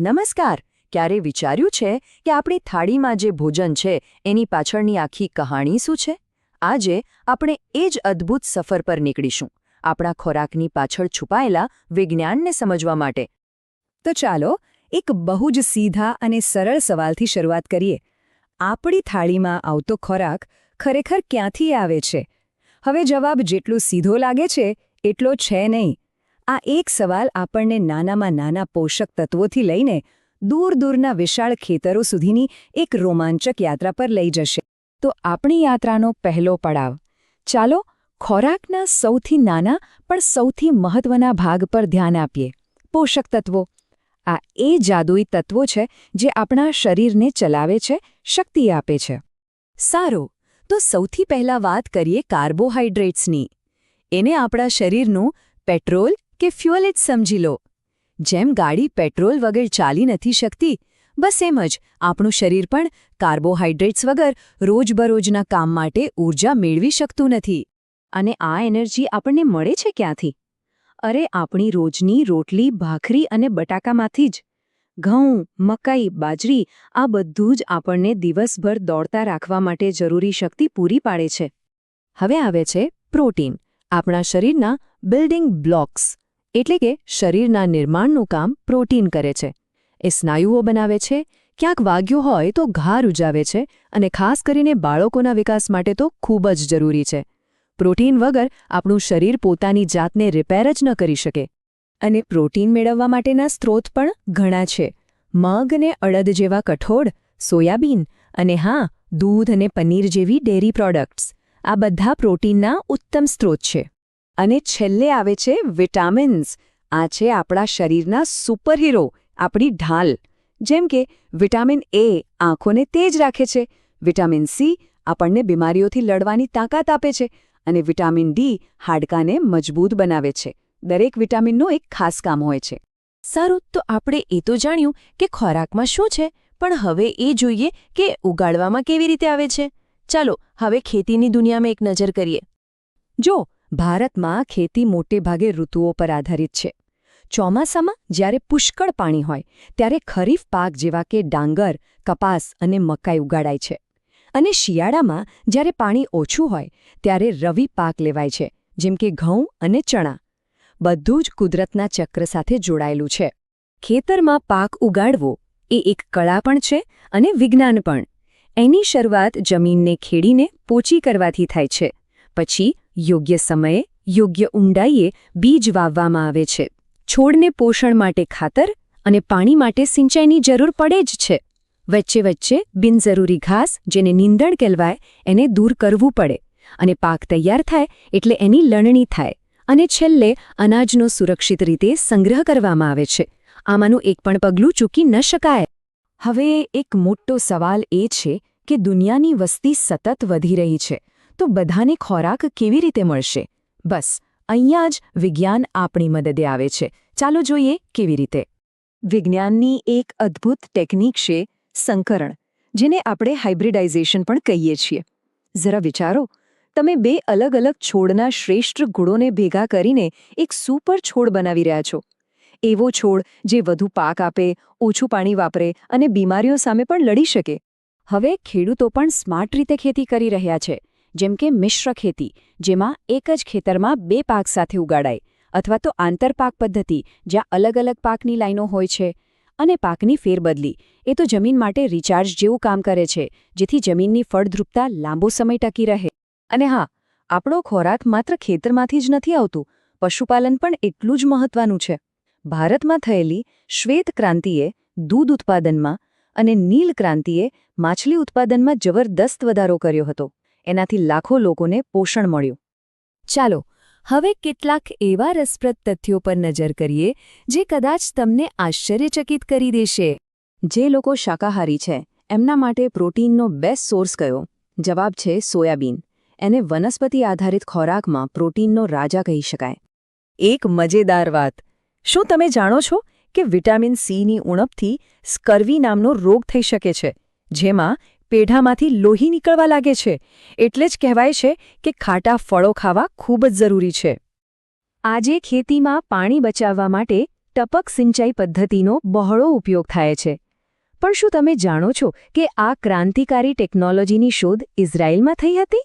નમસ્કાર. ક્યારે વિચાર્યું છે કે આપણી થાળીમાં જે ભોજન છે, એની પાછળની આખી કહાણી શું છે? આજે આપણે એ જ અદ્ભુત સફર પર નીકળીશું. આપણા ખોરાકની પાછળ છુપાયેલા વિજ્ઞાનને સમજવા માટે. તો ચાલો એક બહુ જ સીધા અને સરળ સવાલથી શરૂઆત કરીએ. આપણી થાળીમાં આવતો ખોરાક ખરેખર ક્યાંથી આવે છે? હવે જવાબ જેટલું સીધો લાગે છે, એટલો છે નહીં. આ એક સવાલ આપણને નાનામાં નાના પોષક તત્વોથી લઈને દૂર દૂરના વિશાળ ખેતરો સુધીની એક રોમાંચક યાત્રા પર લઈ જશે. તો આપણી યાત્રાનો પહેલો પડાવ. ચાલો ખોરાકના સૌથી નાના પણ સૌથી મહત્વના ભાગ પર ધ્યાન આપીએ. પોષક તત્વો. આ એ જાદુઈ તત્વો છે જે આપણા શરીરને ચલાવે છે, શક્તિ આપે છે. સારું, તો સૌથી પહેલા વાત કરીએ કાર્બોહાઈડ્રેટ્સની એને આપણા શરીરનું પેટ્રોલ કે ફ્યુઅલ જ સમજી લો. જેમ ગાડી પેટ્રોલ વગર ચાલી નથી શકતી, બસ એમ જ આપણું શરીર પણ કાર્બોહાઈડ્રેટ્સ વગર રોજબરોજના કામ માટે ઊર્જા મેળવી શકતું નથી. અને આ એનર્જી આપણને મળે છે ક્યાંથી? અરે, આપણી રોજની રોટલી, ભાખરી અને બટાકામાંથી જ. ઘઉં, મકાઈ, બાજરી, આ બધું જ આપણને દિવસભર દોડતા રાખવા માટે જરૂરી શક્તિ પૂરી પાડે છે. હવે આવે છે પ્રોટીન, આપણા શરીરના બિલ્ડિંગ બ્લોક્સ. એટલે કે શરીરના નિર્માણનું કામ પ્રોટીન કરે છે. એ સ્નાયુઓ બનાવે છે, ક્યાંક વાગ્યો હોય તો ઘા રૂજાવે છે અને ખાસ કરીને બાળકોના વિકાસ માટે તો ખૂબ જ જરૂરી છે. પ્રોટીન વગર આપણું શરીર પોતાની જાતને રિપેર જ ન કરી શકે. અને પ્રોટીન મેળવવા માટેના સ્ત્રોત પણ ઘણા છે. મગ અને અડદ જેવા કઠોળ, સોયાબીન અને હા, દૂધ અને પનીર જેવી ડેરી પ્રોડક્ટ્સ. આ બધા પ્રોટીનના ઉત્તમ સ્ત્રોત છે. અને છેલ્લે આવે છે વિટામિન્સ. આ છે આપણા શરીરના સુપરહીરો, આપણી ઢાલ. જેમ કે વિટામિન એ આંખોને તેજ રાખે છે. વિટામિન સી આપણને બીમારીઓથી લડવાની તાકાત આપે છે અને વિટામિન ડી હાડકાને મજબૂત બનાવે છે. દરેક વિટામિનનું એક ખાસ કામ હોય છે. સારું, તો આપણે એ તો જાણ્યું કે ખોરાકમાં શું છે, પણ હવે એ જોઈએ કે ઉગાડવામાં કેવી રીતે આવે છે. ચાલો, હવે ખેતીની દુનિયામાં એક નજર કરીએ. જો ભારતમાં ખેતી મોટે ભાગે ઋતુઓ પર આધારિત છે. ચોમાસામાં જ્યારે પુષ્કળ પાણી હોય, ત્યારે ખરીફ પાક જેવા કે ડાંગર, કપાસ અને મકાઈ ઉગાડાય છે. અને શિયાળામાં જ્યારે પાણી ઓછું હોય, ત્યારે રવિ પાક લેવાય છે, જેમ કે ઘઉં અને ચણા. બધું જ કુદરતના ચક્ર સાથે જોડાયેલું છે. ખેતરમાં પાક ઉગાડવો એ એક કળા પણ છે અને વિજ્ઞાન પણ. એની શરૂઆત જમીનને ખેડીને પોચી કરવાથી થાય છે. પછી યોગ્ય સમયે યોગ્ય ઊંડાઈએ બીજ વાવવામાં આવે છે. છોડને પોષણ માટે ખાતર અને પાણી માટે સિંચાઈની જરૂર પડે જ છે. વચ્ચે વચ્ચે બિનજરૂરી ઘાસ, જેને નીંદણ કહેવાય, એને દૂર કરવું પડે અને પાક તૈયાર થાય એટલે એની લણણી થાય અને છેલ્લે અનાજનો સુરક્ષિત રીતે સંગ્રહ કરવામાં આવે છે. આમાંનું એક પણ પગલું ચૂકી ન શકાય. હવે એક મોટો સવાલ એ છે કે દુનિયાની વસ્તી સતત વધી રહી છે. તો બધાને ખોરાક કેવી રીતે મળશે? બસ, અહીંયા જ વિજ્ઞાન આપણી મદદે આવે છે. ચાલો જોઈએ કેવી રીતે. વિજ્ઞાનની એક અદ્ભુત ટેકનિક છે સંકરણ, જેને આપણે હાઇબ્રિડાઇઝેશન પણ કહીએ છીએ. જરા વિચારો, તમે બે અલગ અલગ છોડના શ્રેષ્ઠ ગુણોને ભેગા કરીને એક સુપર છોડ બનાવી રહ્યા છો. એવો છોડ જે વધુ પાક આપે, ઓછું પાણી વાપરે અને બીમારીઓ સામે પણ લડી શકે. હવે ખેડૂતો પણ સ્માર્ટ રીતે ખેતી કરી રહ્યા છે. જેમ કે મિશ્ર ખેતી, જેમાં એક જ ખેતરમાં બે પાક સાથે ઉગાડાય, અથવા તો આંતરપાક પદ્ધતિ, જ્યાં અલગ અલગ પાકની લાઈનો હોય છે. અને પાકની ફેરબદલી, એ તો જમીન માટે રિચાર્જ જેવું કામ કરે છે, જેથી જમીનની ફળદ્રુપતા લાંબો સમય ટકી રહે. અને હા, આપણો ખોરાક માત્ર ખેતરમાંથી જ નથી આવતું, પશુપાલન પણ એટલું જ મહત્વનું છે. ભારતમાં થયેલી શ્વેત ક્રાંતિએ દૂધ ઉત્પાદનમાં અને નીલ ક્રાંતિએ માછલી ઉત્પાદનમાં જબરદસ્ત વધારો કર્યો હતો. એનાથી લાખો લોકોને પોષણ મળ્યું. ચાલો, હવે કેટલાક એવા રસપ્રદ તથ્યો પર નજર કરીએ, જે કદાચ તમને આશ્ચર્યચકિત કરી દેશે. જે લોકો શાકાહારી છે, એમના માટે પ્રોટીનનો બેસ્ટ સોર્સ કયો? જવાબ છે સોયાબીન. એને વનસ્પતિ આધારિત ખોરાકમાં પ્રોટીનનો રાજા કહી શકાય. એક મજેદાર વાત. શું તમે જાણો છો કે વિટામિન સીની ઉણપથી સ્કર્વી નામનો રોગ થઈ શકે છે, જેમાં પેઢામાંથી લોહી નીકળવા લાગે છે. એટલે જ કહેવાય છે કે ખાટા ફળો ખાવા ખૂબ જ જરૂરી છે. આજે ખેતીમાં પાણી બચાવવા માટે ટપક સિંચાઈ પદ્ધતિનો બહોળો ઉપયોગ થાય છે. પણ શું તમે જાણો છો કે આ ક્રાંતિકારી ટેકનોલોજીની શોધ ઇઝરાયલમાં થઈ હતી?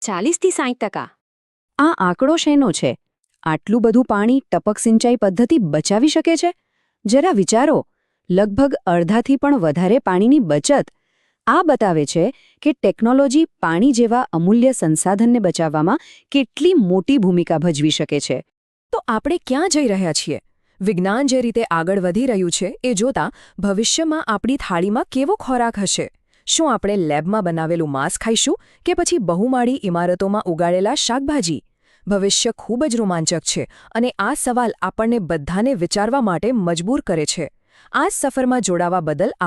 ચાલીસથી સાઠ ટકા. આ આંકડો શેનો છે? આટલું બધું પાણી ટપક સિંચાઈ પદ્ધતિ બચાવી શકે છે? જરા વિચારો. લગભગ અડધાથી પણ વધારે પાણીની બચત આ બતાવે છે કે ટેકનોલોજી પાણી જેવા અમૂલ્ય સંસાધનને બચાવવામાં કેટલી મોટી ભૂમિકા ભજવી શકે છે. તો આપણે ક્યાં જઈ રહ્યા છીએ? વિજ્ઞાન જે રીતે આગળ વધી રહ્યું છે એ જોતા ભવિષ્યમાં આપણી થાળીમાં કેવો ખોરાક હશે? શું આપણે લેબમાં બનાવેલું માંસ ખાઈશું કે પછી બહુમાળી ઇમારતોમાં ઉગાડેલા શાકભાજી? ભવિષ્ય ખૂબ જ રોમાંચક છે અને આ સવાલ આપણને બધાને વિચારવા માટે મજબૂર કરે છે. આ સફરમાં જોડાવા બદલ